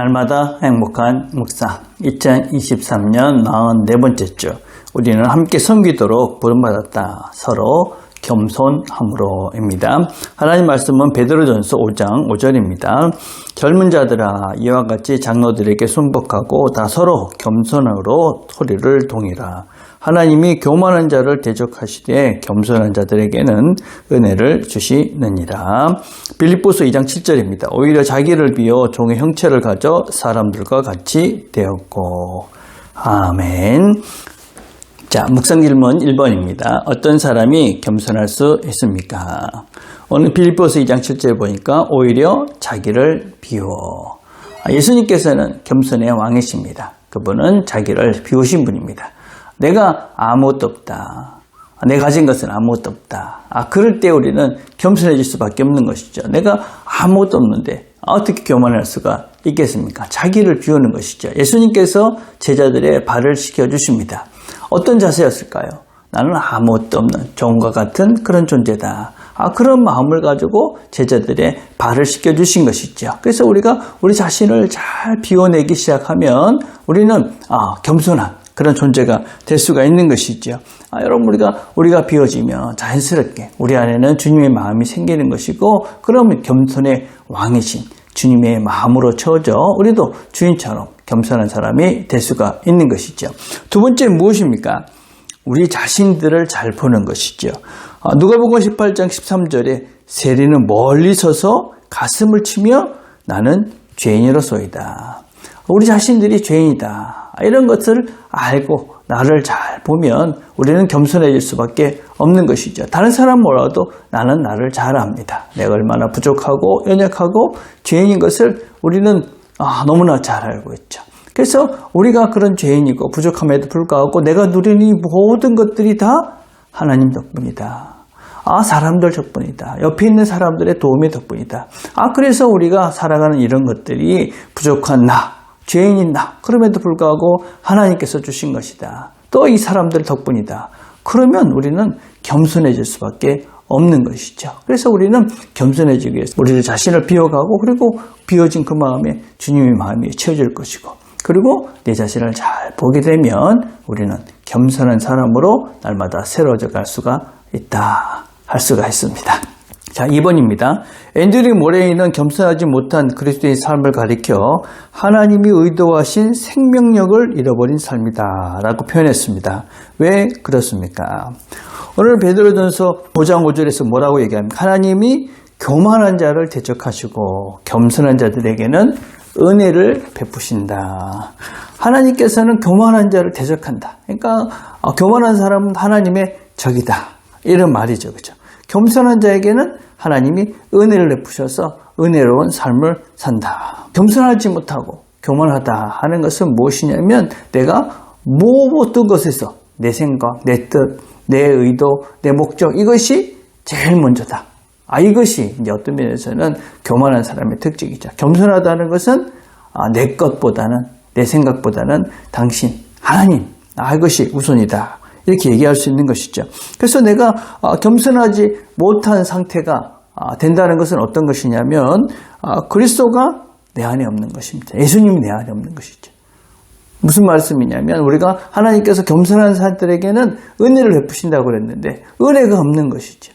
날마다 행복한 묵상. 2023년 44번째 주. 우리는 함께 섬기도록 부름받았다. 서로 겸손함으로입니다. 하나님 말씀은 베드로전서 5장 5절입니다. 젊은 자들아 이와 같이 장로들에게 순복하고 다 서로 겸손으로 소리를 동이라. 하나님이 교만한 자를 대적하시되 겸손한 자들에게는 은혜를 주시느니라. 빌립보서 2장 7절입니다. 오히려 자기를 비워 종의 형체를 가져 사람들과 같이 되었고 아멘. 자, 묵상 질문 1번입니다. 어떤 사람이 겸손할 수 있습니까? 오늘 빌립보서 2장 7절 보니까 오히려 자기를 비워. 아, 예수님께서는 겸손의 왕이십니다. 그분은 자기를 비우신 분입니다. 내가 아무것도 없다. 내가 가진 것은 아무것도 없다. 아, 그럴 때 우리는 겸손해질 수밖에 없는 것이죠. 내가 아무것도 없는데 어떻게 교만할 수가 있겠습니까? 자기를 비우는 것이죠. 예수님께서 제자들의 발을 씻겨주십니다. 어떤 자세였을까요? 나는 아무것도 없는 종과 같은 그런 존재다. 아, 그런 마음을 가지고 제자들의 발을 씻겨주신 것이죠. 그래서 우리가 우리 자신을 잘 비워내기 시작하면 우리는 아, 겸손한 그런 존재가 될 수가 있는 것이죠. 아, 여러분 우리가 우리가 비워지면 자연스럽게 우리 안에는 주님의 마음이 생기는 것이고 그러면 겸손의 왕이신 주님의 마음으로 채워져 우리도 주인처럼 겸손한 사람이 될 수가 있는 것이죠. 두 번째 무엇입니까? 우리 자신들을 잘 보는 것이죠. 아, 누가복음 18장 13절에 세리는 멀리 서서 가슴을 치며 나는 죄인으로소이다. 우리 자신들이 죄인이다. 이런 것을 알고 나를 잘 보면 우리는 겸손해질 수밖에 없는 것이죠. 다른 사람 몰라도 나는 나를 잘 압니다. 내가 얼마나 부족하고 연약하고 죄인인 것을 우리는 아, 너무나 잘 알고 있죠. 그래서 우리가 그런 죄인이고 부족함에도 불구하고 내가 누리는 이 모든 것들이 다 하나님 덕분이다. 아, 사람들 덕분이다. 옆에 있는 사람들의 도움의 덕분이다. 아, 그래서 우리가 살아가는 이런 것들이 부족한 나, 죄인인 나. 그럼에도 불구하고 하나님께서 주신 것이다. 또 이 사람들 덕분이다. 그러면 우리는 겸손해질 수밖에 없는 것이죠. 그래서 우리는 겸손해지기 위해서 우리를 자신을 비워가고 그리고 비워진 그 마음에 주님의 마음이 채워질 것이고 그리고 내 자신을 잘 보게 되면 우리는 겸손한 사람으로 날마다 새로워져 갈 수가 있다 할 수가 있습니다. 자, 2번입니다. 앤드류 모레이는 겸손하지 못한 그리스도의 삶을 가리켜 하나님이 의도하신 생명력을 잃어버린 삶이다 라고 표현했습니다. 왜 그렇습니까? 오늘 베드로전서 5장 5절에서 뭐라고 얘기합니까? 하나님이 교만한 자를 대적하시고 겸손한 자들에게는 은혜를 베푸신다. 하나님께서는 교만한 자를 대적한다. 그러니까 어, 교만한 사람은 하나님의 적이다. 이런 말이죠. 그죠? 겸손한 자에게는 하나님이 은혜를 베푸셔서 은혜로운 삶을 산다. 겸손하지 못하고 교만하다 하는 것은 무엇이냐면 내가 모든 것에서 내 생각, 내 뜻, 내 의도, 내 목적 이것이 제일 먼저다. 아 이것이 이제 어떤 면에서는 교만한 사람의 특징이죠. 겸손하다는 것은 아, 내 것보다는 내 생각보다는 당신 하나님 아 이것이 우선이다. 이렇게 얘기할 수 있는 것이죠. 그래서 내가 아, 겸손하지 못한 상태가 아, 된다는 것은 어떤 것이냐면 아, 그리스도가 내 안에 없는 것입니다. 예수님이 내 안에 없는 것이죠. 무슨 말씀이냐면 우리가 하나님께서 겸손한 사람들에게는 은혜를 베푸신다고 그랬는데 은혜가 없는 것이죠.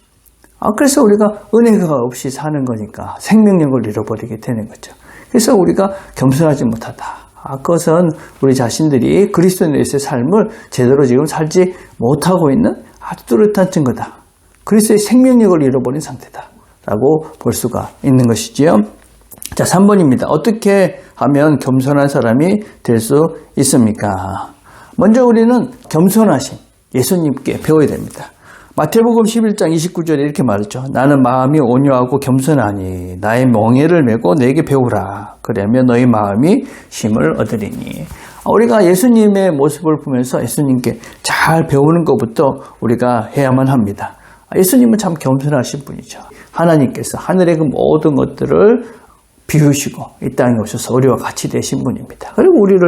아, 그래서 우리가 은혜가 없이 사는 거니까 생명력을 잃어버리게 되는 거죠. 그래서 우리가 겸손하지 못하다. 아, 그것은 우리 자신들이 그리스도인으로서의 삶을 제대로 지금 살지 못하고 있는 아주 뚜렷한 증거다. 그리스도의 생명력을 잃어버린 상태다. 라고 볼 수가 있는 것이지요. 자, 3번입니다. 어떻게 하면 겸손한 사람이 될 수 있습니까? 먼저 우리는 겸손하신 예수님께 배워야 됩니다. 마태복음 11장 29절에 이렇게 말했죠. 나는 마음이 온유하고 겸손하니 나의 멍에를 메고 내게 배우라. 그러면 너희 마음이 힘을 얻으리니. 우리가 예수님의 모습을 보면서 예수님께 잘 배우는 것부터 우리가 해야만 합니다. 예수님은 참 겸손하신 분이죠. 하나님께서 하늘의 그 모든 것들을 비우시고 이 땅에 오셔서 우리와 같이 되신 분입니다. 그리고 우리를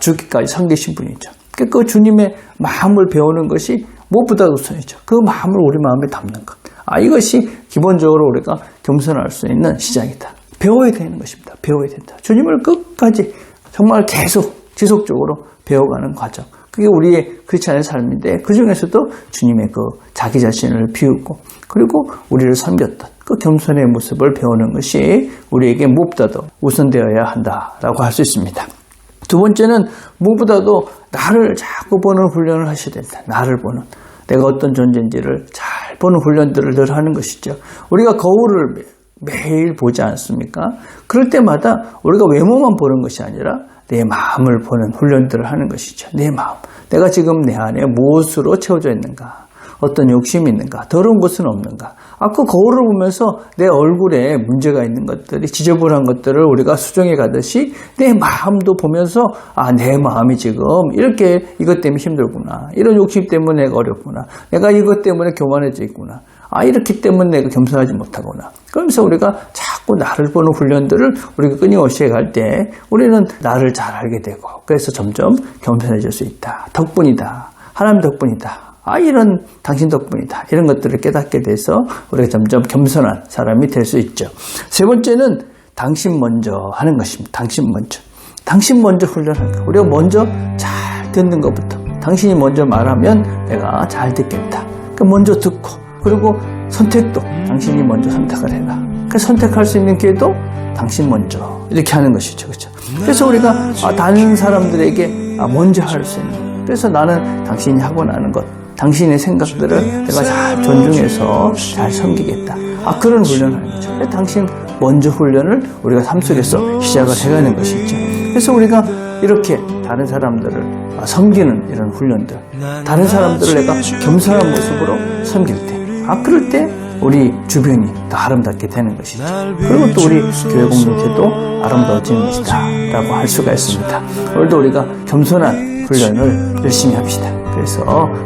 죽기까지 섬기신 분이죠. 그 주님의 마음을 배우는 것이 무엇보다 우선이죠. 그 마음을 우리 마음에 담는 것. 아, 이것이 기본적으로 우리가 겸손할 수 있는 시작이다. 배워야 되는 것입니다. 배워야 된다. 주님을 끝까지 정말 계속 지속적으로 배워가는 과정. 그게 우리의 크리스찬의 삶인데 그 중에서도 주님의 그 자기 자신을 비우고 그리고 우리를 섬겼던 그 겸손의 모습을 배우는 것이 우리에게 무엇보다도 우선되어야 한다라고 할 수 있습니다. 두 번째는 무엇보다도 나를 자꾸 보는 훈련을 하셔야 된다. 나를 보는. 내가 어떤 존재인지를 잘 보는 훈련들을 늘 하는 것이죠. 우리가 거울을 매- 매일 보지 않습니까? 그럴 때마다 우리가 외모만 보는 것이 아니라 내 마음을 보는 훈련들을 하는 것이죠. 내 마음. 내가 지금 내 안에 무엇으로 채워져 있는가? 어떤 욕심이 있는가? 더러운 것은 없는가? 아, 그 거울을 보면서 내 얼굴에 문제가 있는 것들이 지저분한 것들을 우리가 수정해 가듯이 내 마음도 보면서 아, 내 마음이 지금 이렇게 이것 때문에 힘들구나. 이런 욕심 때문에 내가 어렵구나. 내가 이것 때문에 교만해져 있구나. 아, 이렇기 때문에 내가 겸손하지 못하구나. 그러면서 우리가 자꾸 나를 보는 훈련들을 우리가 끊임없이 해갈 때 우리는 나를 잘 알게 되고 그래서 점점 겸손해질 수 있다. 덕분이다. 하나님 덕분이다. 아, 이런 당신 덕분이다. 이런 것들을 깨닫게 돼서 우리가 점점 겸손한 사람이 될 수 있죠. 세 번째는 당신 먼저 하는 것입니다. 당신 먼저. 당신 먼저 훈련하는 거. 우리가 먼저 잘 듣는 것부터. 당신이 먼저 말하면 내가 잘 듣겠다. 그 먼저 듣고 그리고 선택도 당신이 먼저 선택을 해라. 그 선택할 수 있는 기회도 당신 먼저 이렇게 하는 것이죠, 그렇죠? 그래서 우리가 아, 다른 사람들에게 아, 먼저 할 수 있는. 그래서 나는 당신이 하고 나는 것, 당신의 생각들을 내가 잘 존중해서 잘 섬기겠다. 아 그런 훈련을 하는 거죠. 당신 먼저 훈련을 우리가 삶 속에서 시작을 해가는 것이죠. 그래서 우리가 이렇게 다른 사람들을 아, 섬기는 이런 훈련들, 다른 사람들을 내가 겸손한 모습으로 섬길 때, 아 그럴 때 우리 주변이 더 아름답게 되는 것이죠. 그리고 또 우리 교회 공동체도 아름다워지는 것이다 라고 할 수가 있습니다. 오늘도 우리가 겸손한 훈련을 열심히 합시다. 그래서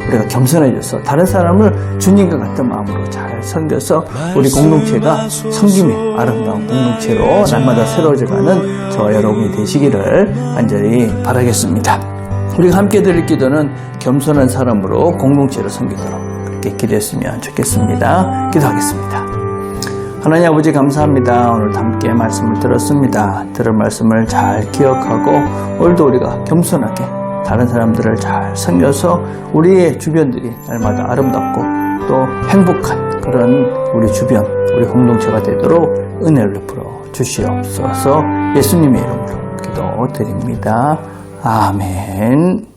우리가 겸손해져서 다른 사람을 주님과 같은 마음으로 잘 섬겨서 우리 공동체가 섬김의 아름다운 공동체로 날마다 새로워져가는 저와 여러분이 되시기를 간절히 바라겠습니다. 우리가 함께 드릴 기도는 겸손한 사람으로 공동체를 섬기도록 그렇게 기도했으면 좋겠습니다. 기도하겠습니다. 하나님 아버지 감사합니다. 오늘 함께 말씀을 들었습니다. 들은 말씀을 잘 기억하고 오늘도 우리가 겸손하게 다른 사람들을 잘 섬겨서 우리의 주변들이 날마다 아름답고 또 행복한 그런 우리 주변, 우리 공동체가 되도록 은혜를 베풀어 주시옵소서 예수님의 이름으로 기도드립니다. 아멘.